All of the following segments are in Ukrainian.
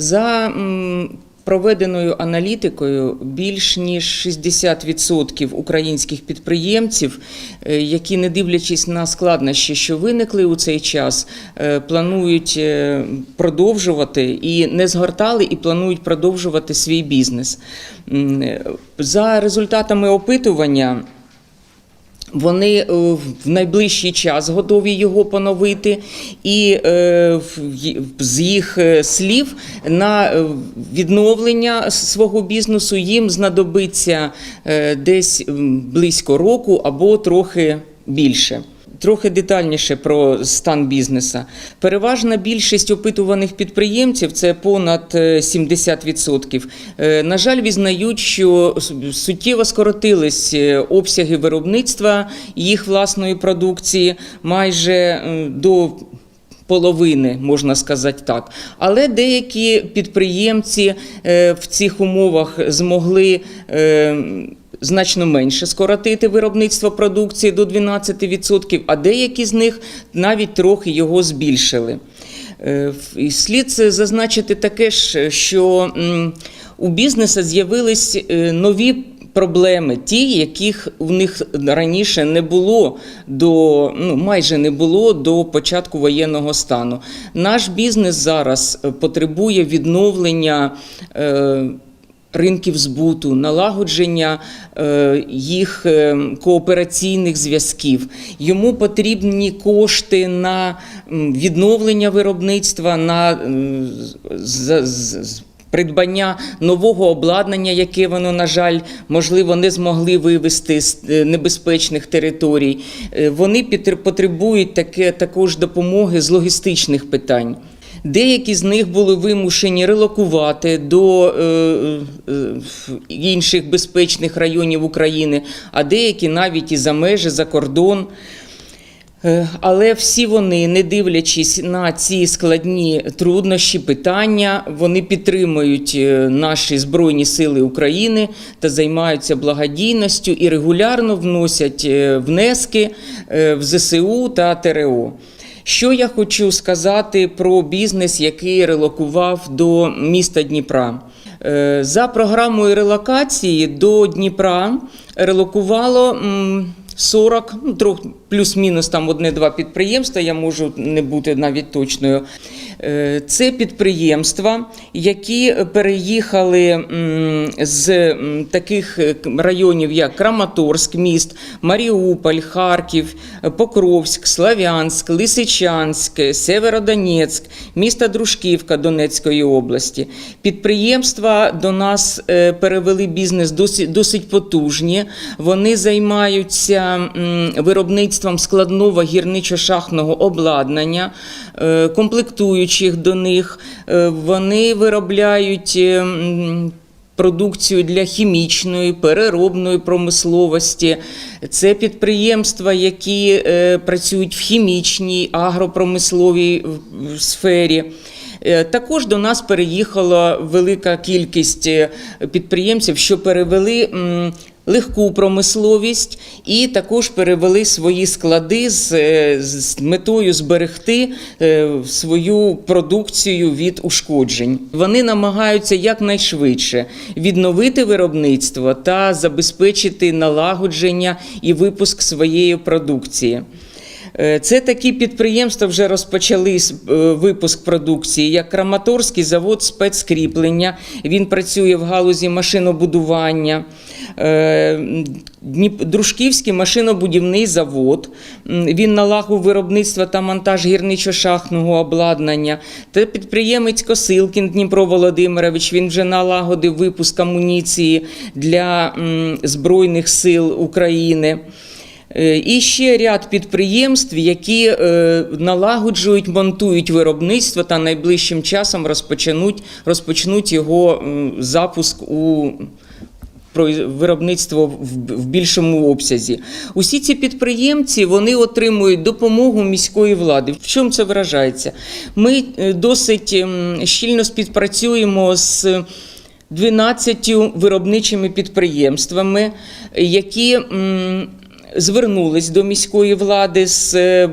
За проведеною аналітикою більш ніж 60% українських підприємців, е, які, не дивлячись на складнощі, що виникли у цей час, е, планують е, продовжувати і не згортали, і планують продовжувати свій бізнес. За результатами опитування. Вони е, в найближчий час готові його поновити, і е, з їх е, слів на відновлення свого бізнесу їм знадобиться десь близько року або трохи більше. Трохи детальніше про стан бізнеса. Переважна більшість опитуваних підприємців це понад е, 70%. е, На жаль, візнають, що суттєво скоротились е, обсяги виробництва їх власної продукції майже е, до половини, можна сказати так. Але деякі підприємці е, в цих умовах змогли е, значно менше скоротити виробництво продукції до 12%, а деякі з них навіть трохи його збільшили. Е, Слід зазначити таке ж, що у бізнесу з'явились е, нові проблеми, ті, яких у них раніше не було до ну майже не було до початку воєнного стану. Наш бізнес зараз е, потребує відновлення. Е, Ринків збуту, налагодження е, їх е, коопераційних зв'язків. Йому потрібні кошти на відновлення виробництва, на придбання нового обладнання, яке воно, на жаль, можливо, не змогли вивести з е, небезпечних територій. Вони потребують таке, також допомоги з логістичних питань. Деякі з них були вимушені релокувати до е, е, інших безпечних районів України, а деякі навіть і за межі, за кордон. Е, Але всі вони, не дивлячись на ці складні труднощі, питання, вони підтримують е, наші Збройні Сили України та займаються благодійністю і регулярно вносять е, внески в ЗСУ та ТРО. Що я хочу сказати про бізнес, який релокував до міста Дніпра? Е, За програмою релокації до Дніпра релокувало м, 40, ну, плюс-мінус там одне-два підприємства, я можу не бути навіть точною. Е, Це підприємства, які переїхали з таких е, районів, як Краматорськ, міст, Маріуполь, Харків, Покровськ, Славянськ, Лисичанськ, Северодонецьк, місто Дружківка Донецької області. Підприємства до нас е, перевели бізнес досить, досить потужні. Вони займаються виробництвом складного гірничо-шахтного обладнання, е, комплектуючих до них. Е, Вони виробляють. е, Продукцію для хімічної, переробної промисловості. Це підприємства, які е, працюють в хімічній, агропромисловій сфері. Е, Також до нас переїхала велика кількість е, підприємців, що перевели легку промисловість і також перевели свої склади з, е, з метою зберегти свою продукцію від ушкоджень. Вони намагаються якнайшвидше відновити виробництво та забезпечити налагодження і випуск своєї продукції. Е, Це такі підприємства вже розпочали е, випуск продукції, як Краматорський завод спецкріплення. Він працює в галузі машинобудування. Е, Дружківський машинобудівний завод. Він налагодив виробництво та монтаж гірничо-шахтного обладнання. Та підприємець Косилкін Дніпро Володимирович. Він вже налагодив випуск амуніції для Збройних сил України. Е, І ще ряд підприємств, які е, налагоджують, монтують виробництво та найближчим часом розпочнуть, розпочнуть його запуск у виробництво в- більшому обсязі. Усі ці підприємці вони отримують допомогу міської влади. В чому це виражається? Ми е, досить щільно співпрацюємо з 12 виробничими підприємствами, які звернулись до міської влади з е,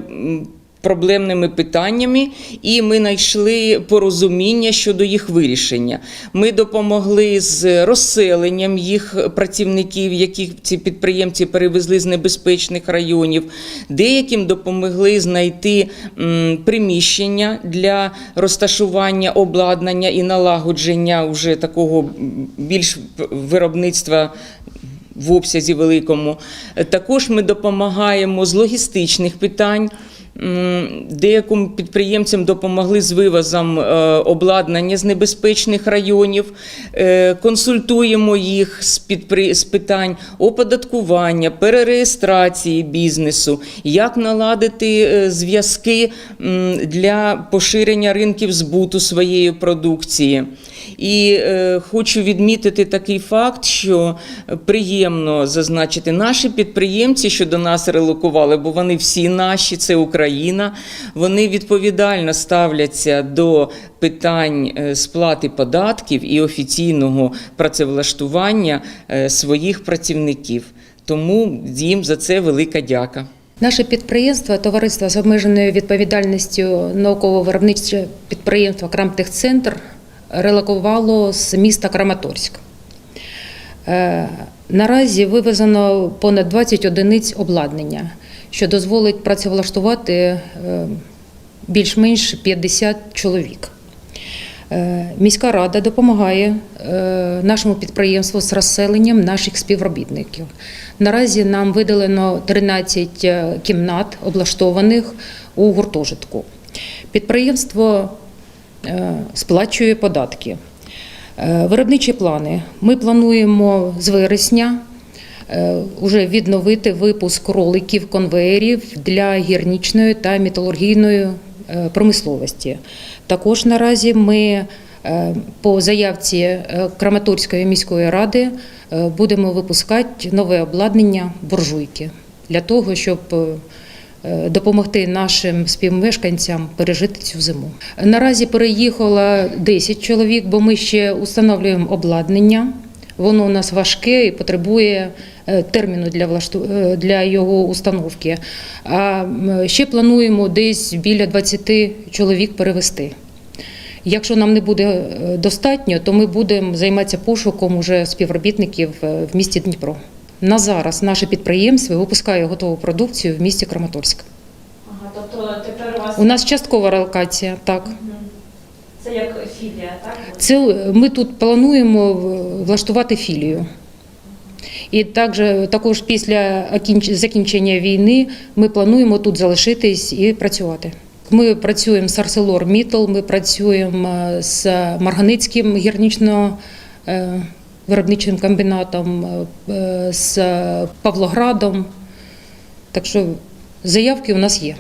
проблемними питаннями, і ми знайшли порозуміння щодо їх вирішення. Ми допомогли з розселенням їх працівників, яких ці підприємці перевезли з небезпечних районів. Деяким допомогли знайти приміщення для розташування обладнання і налагодження вже такого більш виробництва в обсязі великому. Е, Також ми допомагаємо з логістичних питань. Деяким підприємцям допомогли з вивозом е, обладнання з небезпечних районів, Е, консультуємо їх з, підпри... з питань оподаткування, перереєстрації бізнесу, як наладити е, зв'язки для поширення ринків збуту своєї продукції. І хочу відмітити такий факт, що приємно зазначити наші підприємці, що до нас релокували, бо вони всі наші, це Україна. Вони відповідально ставляться до питань е, сплати податків і офіційного працевлаштування е, своїх працівників. Тому їм за це велика дяка. Наше підприємство, товариство з обмеженою відповідальністю науково-виробниче підприємство Крамтехцентр релокувало з міста Краматорськ. Е, Наразі вивезено понад 20 одиниць обладнання, що дозволить працевлаштувати е, більш-менш 50 чоловік. Е, Міська рада допомагає е, нашому підприємству з розселенням наших співробітників. Наразі нам видалено 13 е, кімнат, облаштованих у гуртожитку. Підприємство сплачує податки. Виробничі плани. Ми плануємо з вересня е, уже відновити випуск роликів конвеєрів для гірнічної та металургійної е, промисловості. Також наразі ми е, по заявці е, Краматорської міської ради е, будемо випускати нове обладнання буржуйки для того, щоб е, е, допомогти нашим співмешканцям пережити цю зиму. Наразі переїхало 10 чоловік, бо ми ще встановлюємо обладнання. Воно у нас важке і потребує е, терміну для влашту... е, для його установки. А ще плануємо десь біля 20 чоловік перевести. Якщо нам не буде е, достатньо, то ми будемо займатися пошуком уже співробітників е, в місті Дніпро. На зараз наше підприємство випускає готову продукцію в місті Краматорськ. Ага, тобто тепер у вас У нас часткова релокація, так. Це як філія, так? Це е, ми тут плануємо влаштувати філію. І також, також після закінчення війни ми плануємо тут залишитись і працювати. Ми працюємо з ArcelorMittal, ми працюємо е, з Марганицьким гірнично е, виробничим комбінатом, е, з Павлоградом. Так що заявки у нас є.